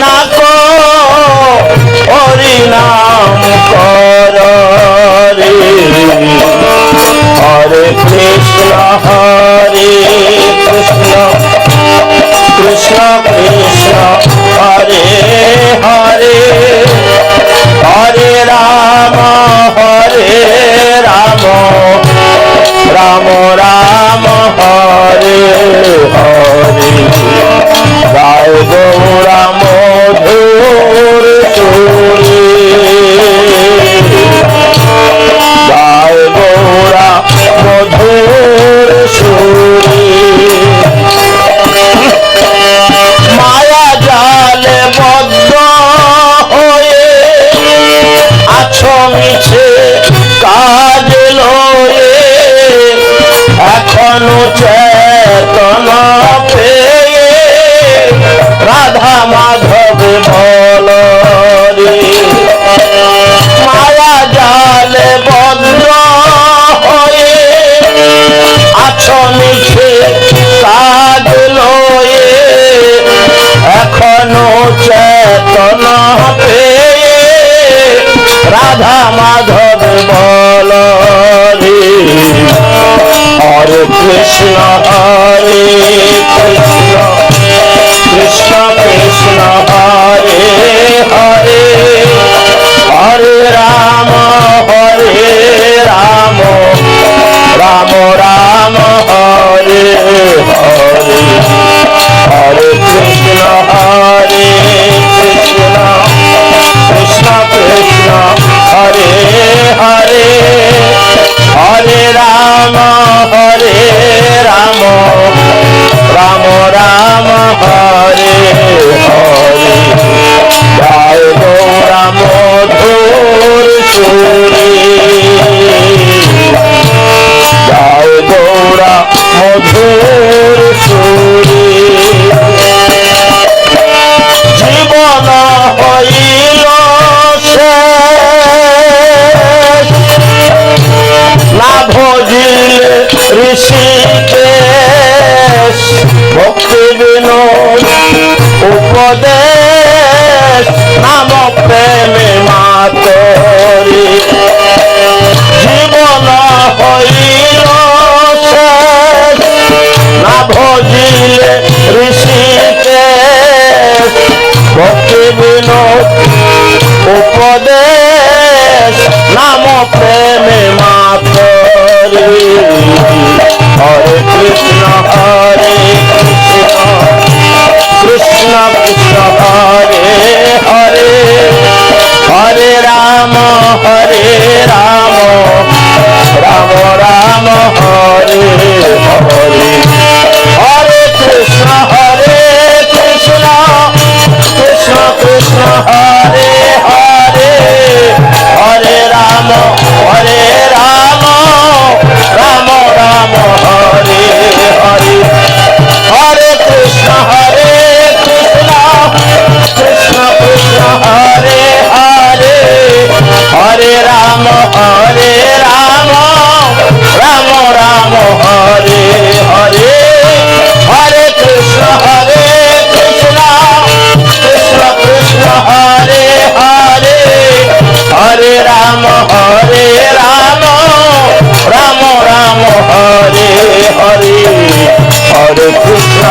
না কো হরিনাম কর রে। হরে কৃষ্ণ হরে রয়েছে কাজ লয়ে। এখনও চেতন পেয়ে রাধা মাধব ভয় Krishna Hare. রাম রাম রাম হরে শিখেশ ভক্তির উপদেশ নাম প্রেমে মাতরি। জীবন হইল না ভজিলে ঋষিকেশ। ভক্তি বিনোদ উপদেশ Krishna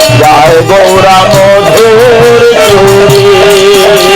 হরে জয় গৌরা মধুর চুরি